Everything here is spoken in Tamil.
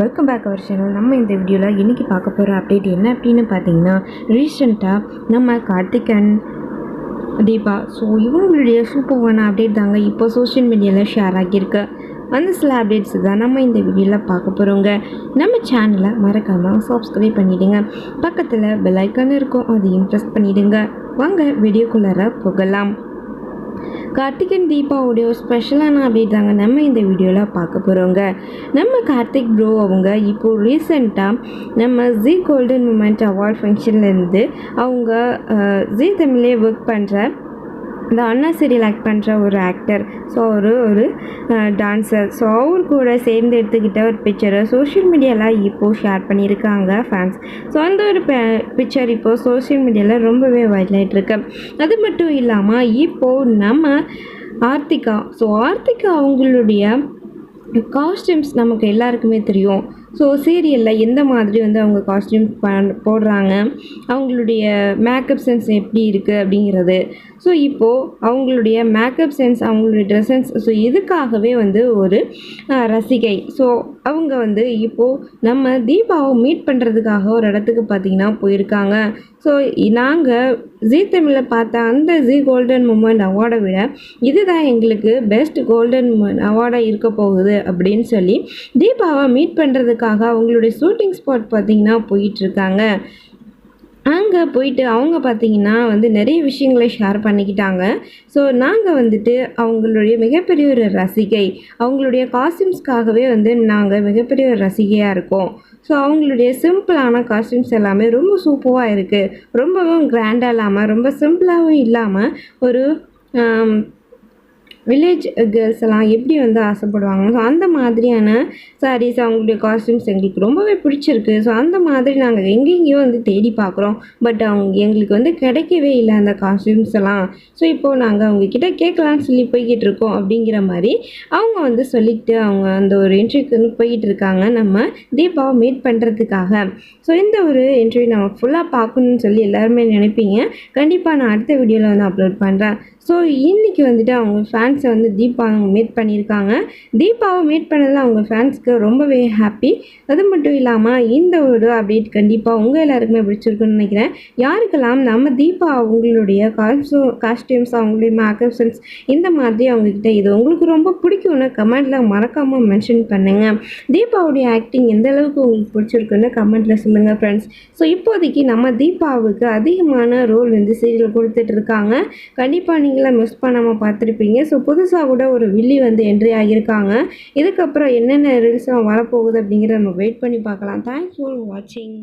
வெல்கம் பேக் அவர் சேனல் நம்ம இந்த வீடியோவில் இன்றைக்கி பார்க்க போகிற அப்டேட் என்ன அப்படின்னு பார்த்தீங்கன்னா ரீசெண்டாக நம்ம கார்த்திகன் தீபா. ஸோ இவங்களுடைய சூப்பர்வான அப்டேட் தாங்க இப்போ சோஷியல் மீடியாவில் ஷேர் ஆகியிருக்கு. அந்த சில அப்டேட்ஸ் தான் நம்ம இந்த வீடியோவில் பார்க்க போகிறோங்க நம்ம சேனலை மறக்காமல் சப்ஸ்கிரைப் பண்ணிவிடுங்க பக்கத்தில் பெல் ஐக்கான் இருக்கும். அதையும் ப்ரெஸ் பண்ணிவிடுங்க வாங்க வீடியோக்குள்ளார போகலாம். கார்த்திகன் தீபாவுடைய ஒரு ஸ்பெஷலான அப்டேட் தாங்க நம்ம இந்த வீடியோவில் பார்க்க போகிறோங்க நம்ம கார்த்திக் ப்ரோ அவங்க இப்போது ரீசெண்டாக நம்ம ஜி கோல்டன் மூமெண்ட் அவார்ட் ஃபங்க்ஷன்லேருந்து அவங்க ஜி ஜீ தமிழே ஒர்க் பண்ணுற இந்த அண்ணா சீரியல் ஆக்ட் பண்ணுற ஒரு ஆக்டர் ஸோ அவர் ஒரு டான்ஸர் ஸோ அவர் கூட சேர்ந்து எடுத்துக்கிட்ட ஒரு பிக்சரை சோஷியல் மீடியாவில் இப்போது ஷேர் பண்ணியிருக்காங்க ஃபேன்ஸ் ஸோ அந்த ஒரு பிக்சர் இப்போது சோஷியல் மீடியாவில் ரொம்பவே வைரல் ஆகிட்டுருக்கு அது மட்டும் இல்லாமல் இப்போது நம்ம ஆர்த்திகா. ஸோ ஆர்த்திகா அவங்களுடைய காஸ்டியூம்ஸ் நமக்கு எல்லாருக்குமே தெரியும். ஸோ சீரியலில் எந்த மாதிரி வந்து அவங்க காஸ்டியூம் போடுறாங்க? அவங்களுடைய மேக்கப் சென்ஸ் எப்படி இருக்குது அப்படிங்கிறது. ஸோ இப்போது அவங்களுடைய மேக்கப் சென்ஸ் அவங்களுடைய ட்ரெஸ் சென்ஸ் ஸோ இதுக்காகவே வந்து ஒரு ரசிகை? ஸோ அவங்க வந்து இப்போது நம்ம தீபாவை மீட் பண்ணுறதுக்காக ஒரு இடத்துக்கு பார்த்திங்கன்னா போயிருக்காங்க. ஸோ நாங்கள் ஜீ தமிழில் பார்த்த அந்த ஜீ கோல்டன் மூமெண்ட் அவார்டை விட இதுதான் எங்களுக்கு பெஸ்ட் கோல்டன் மூமெண்ட் அவார்டாக இருக்க போகுது அப்படின்னு சொல்லி தீபாவை மீட் பண்ணுறதுக்கு பண்ணுறதுக்காக அவங்களுடைய ஷூட்டிங் ஸ்பாட் பார்த்திங்கன்னா போயிட்டுருக்காங்க. அங்கே போயிட்டு அவங்க பார்த்தீங்கன்னா வந்து நிறைய விஷயங்களை ஷேர் பண்ணிக்கிட்டாங்க. ஸோ நாங்கள் வந்துட்டு அவங்களுடைய மிகப்பெரிய ஒரு ரசிகை. அவங்களுடைய காஸ்டியூம்ஸ்க்காகவே வந்து நாங்கள் மிகப்பெரிய ஒரு ரசிகையாக இருக்கோம். ஸோ அவங்களுடைய சிம்பிளான காஸ்டியூம்ஸ் எல்லாமே ரொம்ப சூப்பராக இருக்குது ரொம்பவும் கிராண்டாக இல்லாமல் ரொம்ப சிம்பிளாகவும் இல்லாமல் ஒரு வில்லேஜ் கேர்ள்ஸ் எல்லாம் எப்படி வந்து ஆசைப்படுவாங்க ஸோ அந்த மாதிரியான சாரீஸ் அவங்களுடைய காஸ்டியூம்ஸ் எங்களுக்கு ரொம்பவே பிடிச்சிருக்கு. ஸோ அந்த மாதிரி நாங்கள் எங்கெங்கேயோ வந்து தேடி பார்க்குறோம். பட் அவங்க எங்களுக்கு வந்து கிடைக்கவே இல்லை அந்த காஸ்டியூம்ஸ் எல்லாம். ஸோ இப்போது நாங்கள் அவங்கக்கிட்ட கேட்கலான்னு சொல்லி போய்கிட்டு இருக்கோம் அப்படிங்கிற மாதிரி அவங்க வந்து சொல்லிட்டு அவங்க அந்த ஒரு இன்டர்வியூக்கு வந்து போய்கிட்டு இருக்காங்க. நம்ம தீபாவை மீட் பண்ணுறதுக்காக ஸோ இந்த ஒரு இன்டர்வியூ நம்ம ஃபுல்லாக பார்க்கணுன்னு சொல்லி எல்லாருமே நினைப்பீங்க. கண்டிப்பாக நான் அடுத்த வீடியோவில் வந்து அப்லோட் பண்ணுறேன் ஸோ இன்றைக்கி வந்துட்டு அவங்க ஃபேன்ஸை வந்து தீபா அவங்க மீட் பண்ணியிருக்காங்க. தீபாவை மீட் பண்ணதில் அவங்க ஃபேன்ஸ்க்கு ரொம்பவே ஹாப்பி அது மட்டும் இல்லாமல் இந்த ஒரு அப்டேட் கண்டிப்பாக உங்கள் எல்லாருக்குமே பிடிச்சிருக்குன்னு நினைக்கிறேன். யாருக்கெல்லாம் நம்ம தீபா அவங்களுடைய காஸ்டோ காஸ்டியூம்ஸ் அவங்களுடைய மேக்கப்ஸன்ஸ் இந்த மாதிரி அவங்கக்கிட்ட இது உங்களுக்கு ரொம்ப பிடிக்கும்னு கமெண்ட்டில் மறக்காமல் மென்ஷன் பண்ணுங்கள் தீபாவுடைய ஆக்டிங் எந்த அளவுக்கு உங்களுக்கு பிடிச்சிருக்குன்னு கமெண்ட்டில் சொல்லுங்கள் ஃப்ரெண்ட்ஸ் ஸோ இப்போதைக்கு நம்ம தீபாவுக்கு அதிகமான ரோல் வந்து சீரியல் கொடுத்துட்ருக்காங்க கண்டிப்பாக நீங்களாம் மிஸ் பண்ணாமல் பார்த்துருப்பீங்க. ஸோ புதுசாக கூட ஒரு வில்லி வந்து என்ட்ரி ஆகியிருக்காங்க. இதுக்கப்புறம் என்னென்ன ரீல்ஸ்லாம் வரப்போகுது அப்படிங்கிறத நம்ம வெயிட் பண்ணி பார்க்கலாம். தேங்க்ஸ் ஃபார் வாட்சிங்